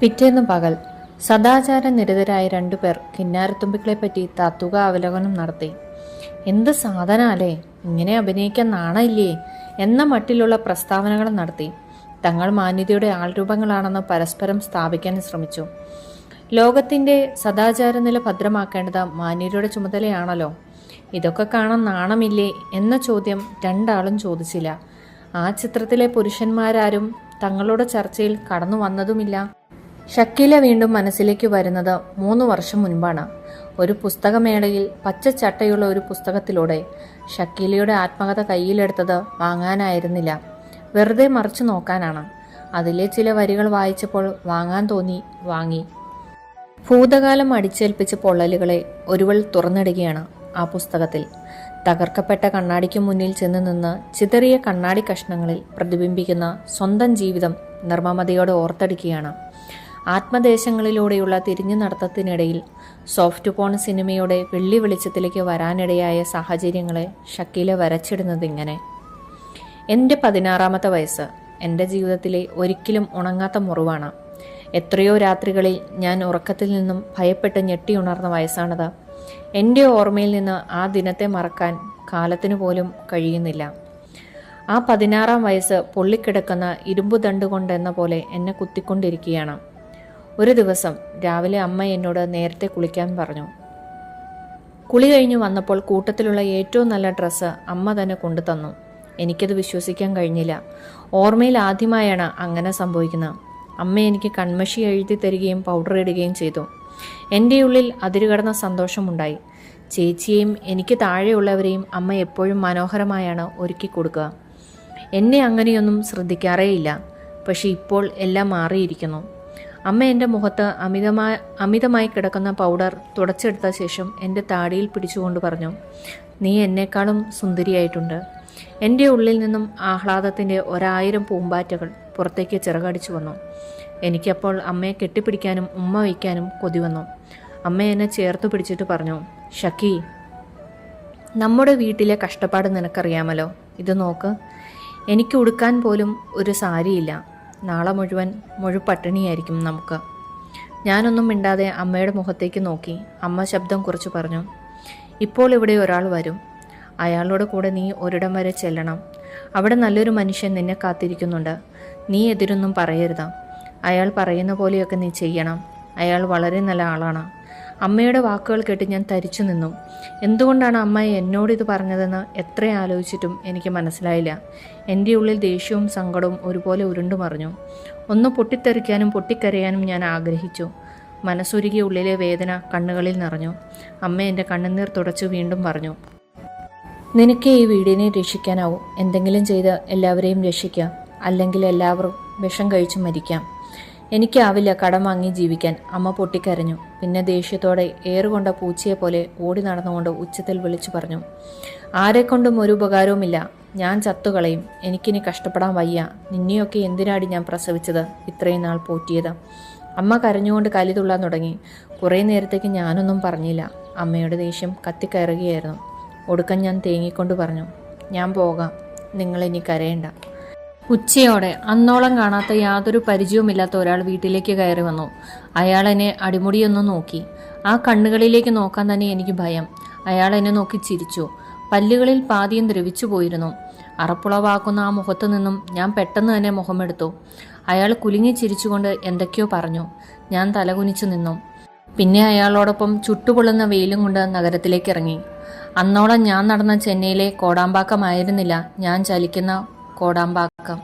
പിറ്റേന്ന് പകൽ സദാചാര നിരതരായ രണ്ടുപേർ കിന്നാരത്തുമ്പിക്കളെപ്പറ്റി തത്തുക അവലോകനം നടത്തി. എന്ത് സാധനാലേ ഇങ്ങനെ അഭിനയിക്കാൻ നാണയില്ലേ എന്ന മട്ടിലുള്ള പ്രസ്താവനകൾ നടത്തി. തങ്ങൾ മാന്യതയുടെ ആൾരൂപങ്ങളാണെന്ന് പരസ്പരം സ്ഥാപിക്കാൻ ശ്രമിച്ചു. ലോകത്തിന്റെ സദാചാര നില ഭദ്രമാക്കേണ്ടത് മാന്യരുടെ ചുമതലയാണല്ലോ. ഇതൊക്കെ കാണാൻ നാണമില്ലേ എന്ന ചോദ്യം രണ്ടാളും ചോദിച്ചില്ല. ആ ചിത്രത്തിലെ പുരുഷന്മാരാരും തങ്ങളുടെ ചർച്ചയിൽ കടന്നു വന്നതുമില്ല ഷക്കീല വീണ്ടും മനസ്സിലേക്ക് വരുന്നത് മൂന്ന് വർഷം മുൻപാണ്. ഒരു പുസ്തകമേളയിൽ പച്ചച്ചട്ടയുള്ള ഒരു പുസ്തകത്തിലൂടെ ഷക്കീലയുടെ ആത്മകഥ കയ്യിലെടുത്തത് വാങ്ങാനായിരുന്നില്ല. വെറുതെ മറിച്ചു നോക്കാനാണ്. അതിലെ ചില വരികൾ വായിച്ചപ്പോൾ വാങ്ങാൻ തോന്നി വാങ്ങി. ഭൂതകാലം അടിച്ചേൽപ്പിച്ച പൊള്ളലുകളെ ഒരുവൾ തുറന്നിടുകയാണ് ആ പുസ്തകത്തിൽ. തകർക്കപ്പെട്ട കണ്ണാടിക്ക് മുന്നിൽ ചെന്ന് നിന്ന് ചിതറിയ കണ്ണാടി കഷ്ണങ്ങളിൽ പ്രതിബിംബിക്കുന്ന സ്വന്തം ജീവിതം നിർമ്മമതയോടെ ഓർത്തെടുക്കുകയാണ്. ആത്മദേശങ്ങളിലൂടെയുള്ള തിരിഞ്ഞു നടത്തത്തിനിടയിൽ സോഫ്റ്റ് പോൺ സിനിമയുടെ വെള്ളി വെളിച്ചത്തിലേക്ക് വരാനിടയായ സാഹചര്യങ്ങളെ ഷക്കീല വരച്ചിടുന്നത് ഇങ്ങനെ എന്റെ പതിനാറാമത്തെ വയസ്സ്. എന്റെ ജീവിതത്തിലെ ഒരിക്കലും ഉണങ്ങാത്ത മുറിവാണ്. എത്രയോ രാത്രികളിൽ ഞാൻ ഉറക്കത്തിൽ നിന്നും ഭയപ്പെട്ട് ഞെട്ടി ഉണർന്ന വയസ്സാണത്. എന്റെ ഓർമ്മയിൽ നിന്ന് ആ ദിനത്തെ മറക്കാൻ കാലത്തിനു പോലും കഴിയുന്നില്ല. ആ പതിനാറാം വയസ്സ് പൊള്ളിക്കിടക്കുന്ന ഇരുമ്പു ദണ്ട് കൊണ്ടെന്ന പോലെ എന്നെ കുത്തിക്കൊണ്ടിരിക്കുകയാണ്. ഒരു ദിവസം രാവിലെ അമ്മ എന്നോട് നേരത്തെ കുളിക്കാൻ പറഞ്ഞു. കുളി കഴിഞ്ഞു വന്നപ്പോൾ കൂട്ടത്തിലുള്ള ഏറ്റവും നല്ല ഡ്രസ്സ് അമ്മ തന്നെ കൊണ്ടു തന്നു. എനിക്കത് വിശ്വസിക്കാൻ കഴിഞ്ഞില്ല. ഓർമ്മയിൽ ആദ്യമായാണ് അങ്ങനെ സംഭവിക്കുന്നത്. അമ്മ എനിക്ക് കൺമഷി എഴുതി തരികയും പൗഡർ ഇടുകയും ചെയ്തു. എന്റെ ഉള്ളിൽ അതിരുകടന്ന സന്തോഷമുണ്ടായി. ചേച്ചിയെയും എനിക്ക് താഴെയുള്ളവരെയും അമ്മ എപ്പോഴും മനോഹരമായാണ് ഒരുക്കി കൊടുക്കുക. എന്നെ അങ്ങനെയൊന്നും ശ്രദ്ധിക്കാറേയില്ല. പക്ഷെ ഇപ്പോൾ എല്ലാം മാറിയിരിക്കുന്നു. അമ്മ എന്റെ മുഖത്ത് അമിതമായ അമിതമായി കിടക്കുന്ന പൗഡർ തുടച്ചെടുത്ത ശേഷം എന്റെ താടിയിൽ പിടിച്ചുകൊണ്ട് പറഞ്ഞു നീ എന്നെക്കാളും സുന്ദരിയായിട്ടുണ്ട്. എന്റെ ഉള്ളിൽ നിന്നും ആഹ്ലാദത്തിന്റെ ഒരായിരം പൂമ്പാറ്റകൾ പുറത്തേക്ക് ചിറകടിച്ചു വന്നു. എനിക്കപ്പോൾ അമ്മയെ കെട്ടിപ്പിടിക്കാനും ഉമ്മ വയ്ക്കാനും കൊതി വന്നു. അമ്മ എന്നെ ചേർത്ത് പിടിച്ചിട്ട് പറഞ്ഞു ഷക്കി നമ്മുടെ വീട്ടിലെ കഷ്ടപ്പാട് നിനക്കറിയാമല്ലോ. ഇത് നോക്ക് എനിക്ക് ഉടുക്കാൻ പോലും ഒരു സാരിയില്ല. നാളെ മുഴുവൻ മുഴുപട്ടിണിയായിരിക്കും നമുക്ക്. ഞാനൊന്നും മിണ്ടാതെ അമ്മയുടെ മുഖത്തേക്ക് നോക്കി അമ്മ ശബ്ദം കുറച്ച് പറഞ്ഞു ഇപ്പോൾ ഇവിടെ ഒരാൾ വരും. അയാളുടെ കൂടെ നീ ഒരിടം വരെ ചെല്ലണം. അവിടെ നല്ലൊരു മനുഷ്യൻ നിന്നെ കാത്തിരിക്കുന്നുണ്ട്. നീ എതിരൊന്നും പറയരുത്. അയാൾ പറയുന്ന പോലെയൊക്കെ നീ ചെയ്യണം. അയാൾ വളരെ നല്ല ആളാണ്. അമ്മയുടെ വാക്കുകൾ കേട്ട് ഞാൻ തരിച്ചു നിന്നു. എന്തുകൊണ്ടാണ് അമ്മ എന്നോട് ഇത് പറഞ്ഞതെന്ന് എത്ര ആലോചിച്ചിട്ടും എനിക്ക് മനസ്സിലായില്ല. എന്റെ ഉള്ളിൽ ദേഷ്യവും സങ്കടവും ഒരുപോലെ ഉരുണ്ടു മറിഞ്ഞു. ഒന്ന് പൊട്ടിത്തെറിക്കാനും പൊട്ടിക്കരയാനും ഞാൻ ആഗ്രഹിച്ചു. മനസ്സുരുകിയ ഉള്ളിലെ വേദന കണ്ണുകളിൽ നിറഞ്ഞു. അമ്മ എന്റെ കണ്ണുനീർ തുടച്ചു വീണ്ടും പറഞ്ഞു. നിനക്ക് ഈ വീടിനെ രക്ഷിക്കാനാവും. എന്തെങ്കിലും ചെയ്ത് എല്ലാവരെയും രക്ഷിക്കാം. അല്ലെങ്കിൽ എല്ലാവരും വിഷം കഴിച്ചു മരിക്കാം. എനിക്കാവില്ല കടം വാങ്ങി ജീവിക്കാൻ. അമ്മ പൊട്ടിക്കരഞ്ഞു. പിന്നെ ദേഷ്യത്തോടെ ഏറുകൊണ്ട പൂച്ചയെ പോലെ ഓടി നടന്നുകൊണ്ട് ഉച്ചത്തിൽ വിളിച്ചു പറഞ്ഞു ആരെക്കൊണ്ടും ഒരു ഉപകാരവുമില്ല. ഞാൻ ചത്തുകളയും. എനിക്കിനി കഷ്ടപ്പെടാൻ വയ്യ. നിന്നെയൊക്കെ എന്തിനാടി ഞാൻ പ്രസവിച്ചത്? ഇത്രയും നാൾ പോറ്റിയത്. അമ്മ കരഞ്ഞുകൊണ്ട് കലി തുള്ളാൻ തുടങ്ങി. കുറേ നേരത്തേക്ക് ഞാനൊന്നും പറഞ്ഞില്ല. അമ്മയുടെ ദേഷ്യം കത്തിക്കയറുകയായിരുന്നു. ഒടുക്കം ഞാൻ തേങ്ങിക്കൊണ്ട് പറഞ്ഞു ഞാൻ പോകാം. നിങ്ങളിനി കരയണ്ട. ഉച്ചയോടെ അന്നോളം കാണാത്ത യാതൊരു പരിചയവുമില്ലാത്ത ഒരാൾ വീട്ടിലേക്ക് കയറി വന്നു. അയാൾ എന്നെ അടിമുടിയൊന്ന് നോക്കി. ആ കണ്ണുകളിലേക്ക് നോക്കാൻ തന്നെ എനിക്ക് ഭയം. അയാൾ എന്നെ നോക്കി ചിരിച്ചു. പല്ലുകളിൽ പാതിയും ദ്രവിച്ചു പോയിരുന്നു. അറപ്പുളവാക്കുന്ന ആ മുഖത്തു നിന്നും ഞാൻ പെട്ടെന്ന് തന്നെ മുഖമെടുത്തു. അയാൾ കുലുങ്ങി ചിരിച്ചുകൊണ്ട് എന്തൊക്കെയോ പറഞ്ഞു. ഞാൻ തലകുനിച്ചു നിന്നു. പിന്നെ അയാളോടൊപ്പം ചുട്ടുപൊള്ളുന്ന വെയിലും കൊണ്ട് നഗരത്തിലേക്ക് ഇറങ്ങി. അന്നോളം ഞാൻ നടന്ന ചെന്നൈയിലെ കോടാമ്പാക്കമായിരുന്നില്ല. ഞാൻ ചലിക്കുന്ന கோடம்பாக்கம்